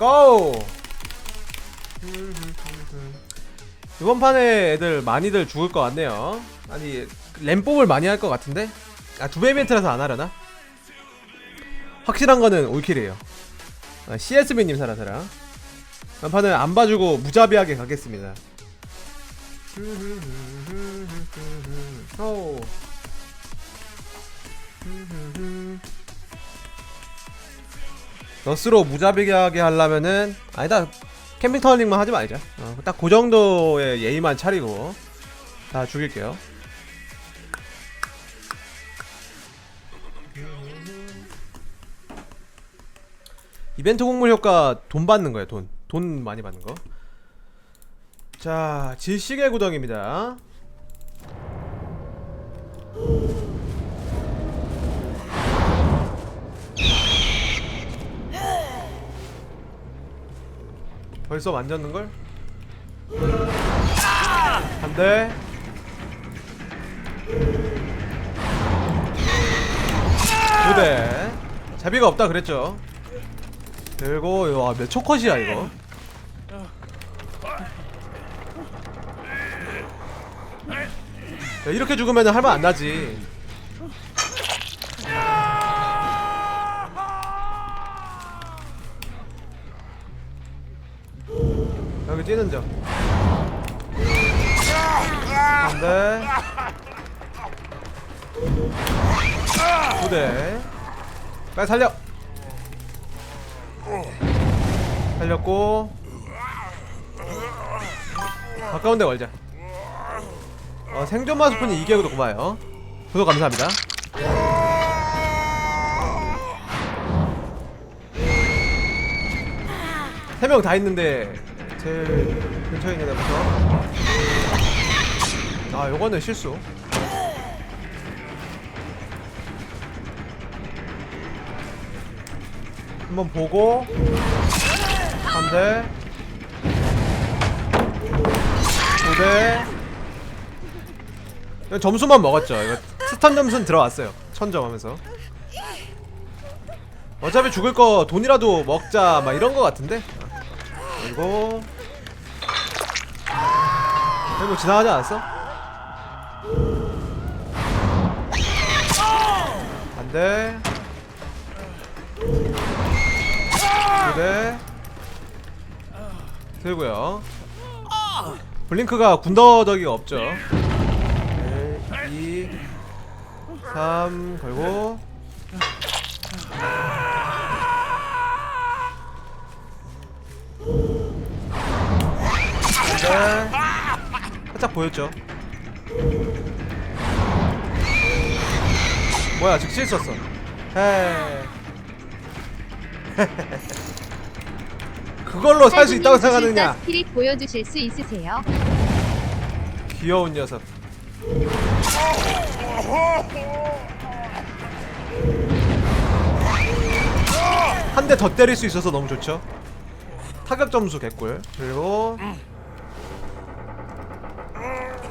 고! 이번 판에 애들 많이들 죽을 것 같네요. 아니 램뽕을 많이 할 것 같은데? 아 두배 이벤트라서 안 하려나? 확실한 거는 올킬이에요. 아, CSB님 살아서라. 이번 판은 안 봐주고 무자비하게 가겠습니다. 오. 너스로 무자비하게 하려면은 아니다 캠핑 터닝만 하지 말자 어, 딱그 정도의 예의만 차리고 다 죽일게요 이벤트 곡물 효과 돈 받는 거예요 돈. 돈 많이 받는 거. 자, 질식의 구덩입니다. 벌써 만졌는 걸? 한 대. 두 대. 자비가 없다 그랬죠. 들고 와몇 초컷이야 이거. 야, 이렇게 죽으면 할만 안 나지. 뛰는 점. 한 대. 두 대. 빨리 살려. 살렸고. 가까운 데 걸자. 어, 생존 마스푼이 2개 구독 고마워요. 구독 감사합니다. 세 명 다 있는데 제일 근처에 있는 애부터. 아 요거는 실수. 한번 보고. 한대. 두대. 점수만 먹었죠. 이거 스탄 점수는 들어왔어요. 천점 하면서. 어차피 죽을 거 돈이라도 먹자 막 이런 거 같은데 그리고 뭐 지나가지 않았어? 안돼 두대. 들고요. 블링크가 군더더기가 없죠. 1, 2, 3 걸고 네. 살짝 보였죠. 뭐야 즉시 썼어. 헤. 그걸로 살 수 있다고 생각하느냐? 스피릿 보여주실 수 있으세요? 귀여운 녀석. 한 대 더 때릴 수 있어서 너무 좋죠. 타격 점수 개꿀. 그리고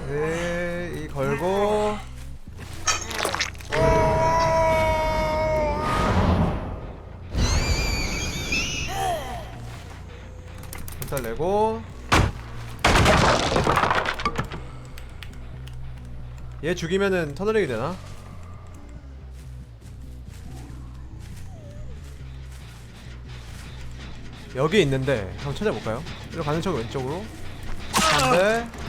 네, 이 걸고 일단 내고 얘 죽이면은 터널링이 되나? 여기 있는데 한번 찾아볼까요? 이리로 가는 척 왼쪽으로 한대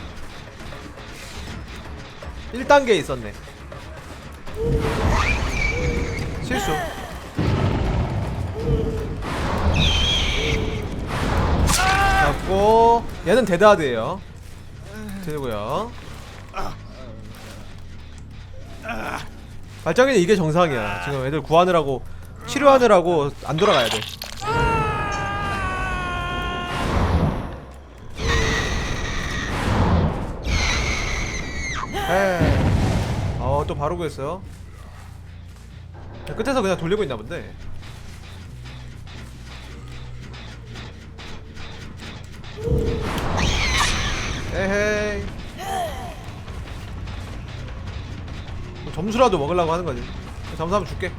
1단계에 있었네. 실수. 잡고 얘는 데드하드예요. 들고요. 발정이는 이게 정상이야. 지금 애들 구하느라고 치료하느라고 안 돌아가야 돼 어, 또 바로 구했어요. 끝에서 그냥 돌리고 있나 본데. 에헤이. 뭐 점수라도 먹으려고 하는 거지. 점수 한번 줄게.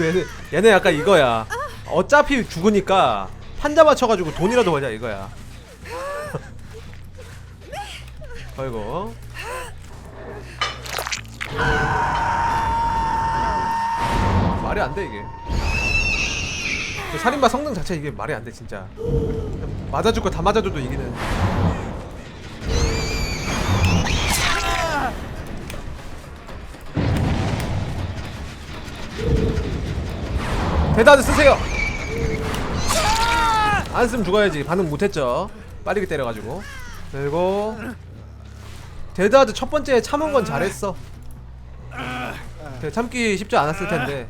얘네, 얘네 약간 이거야. 어차피 죽으니까 판자 맞춰가지고 돈이라도 벌자 이거야. 아이고. 말이 안 돼 이게. 그 살인마 성능 자체 이게 말이 안 돼 진짜. 맞아줄 거 다 맞아줘도 이기는. 대다드 쓰세요. 안 쓰면 죽어야지. 반응 못했죠. 빠르게 때려가지고. 그리고 데드하드 첫 번째 참은 건 잘했어. 되게 참기 쉽지 않았을 텐데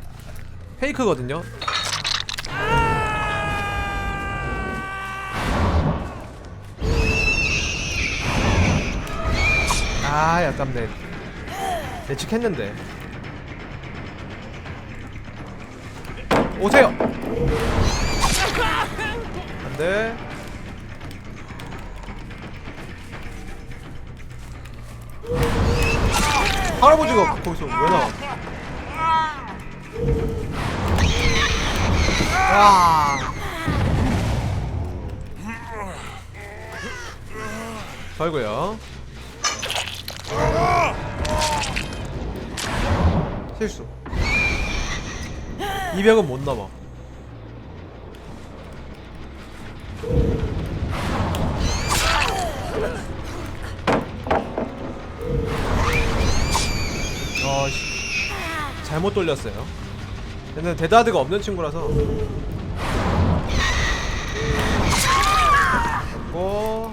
페이크거든요. 아, 아깝네. 예측했는데. 오세요. 안돼. 할아버지가 거기서 왜 나와? 와. 아이고요. 실수. 200은 못 넘어. 어, 씨. 잘못 돌렸어요. 얘는 데드하드가 없는 친구라서. 고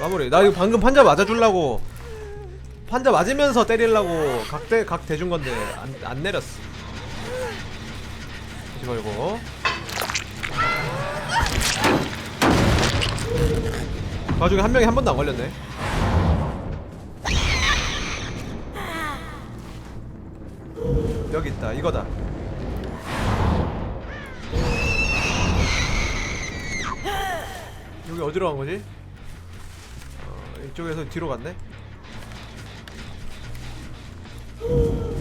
마무리. 나 이거 방금 판자 맞아주려고 판자 맞으면서 때리려고 각대 각 대준 건데 안, 안 내렸어. 다시 걸고. 그 와중에 한 명이 한 번도 안 걸렸네. 여기 있다. 이거다. 여기 어디로 간 거지? 어, 이쪽에서 뒤로 갔네. 어,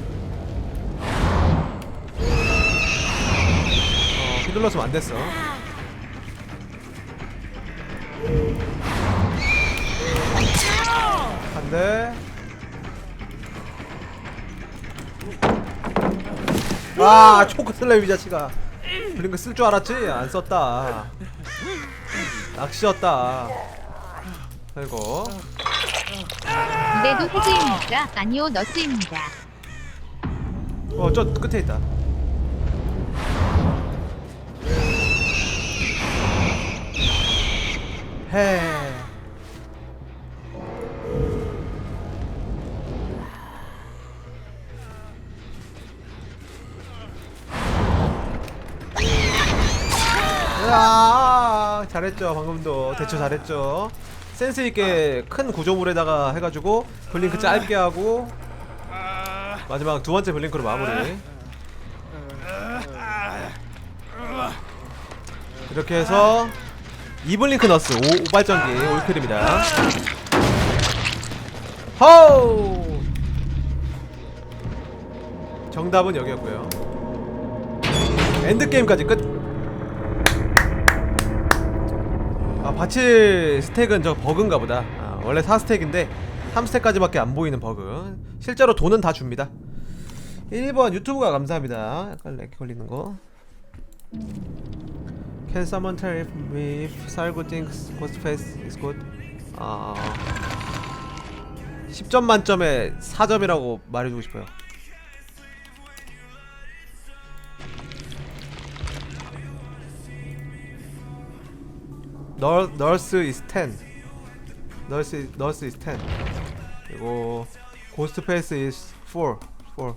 휘둘렀으면 안 됐어. 한 대. 아, 초크 슬램 이 자식아. 블링크 쓸 줄 알았지? 안 썼다. 낚시였다. 아이고. 이래도 헤드입니까? 아니요 너스입니다. 어, 저 끝에 있다. 해. 야 잘했죠 방금도 대처 잘했죠 센스 있게 큰 구조물에다가 해가지고 블링크 짧게 하고 마지막 두 번째 블링크로 마무리. 이렇게 해서 이블링크 너스 오, 오발전기 올킬입니다. 호우! 정답은 여기였고요. 엔드 게임까지 끝. 아 바칠 스택은 저 버그인가 보다. 아, 원래 4스택인데 3스택까지밖에 안 보이는 버그. 실제로 돈은 다 줍니다. 1번 유튜브가 감사합니다. 약간 렉 걸리는 거. Can someone tell if if Sargo thinks Ghostface is good? 아 10점 만점에 4점이라고 말해주고 싶어요. 널 널스 is 10. 널스 널스 is 10. 그리고 고스트 페이스 is 4. 4.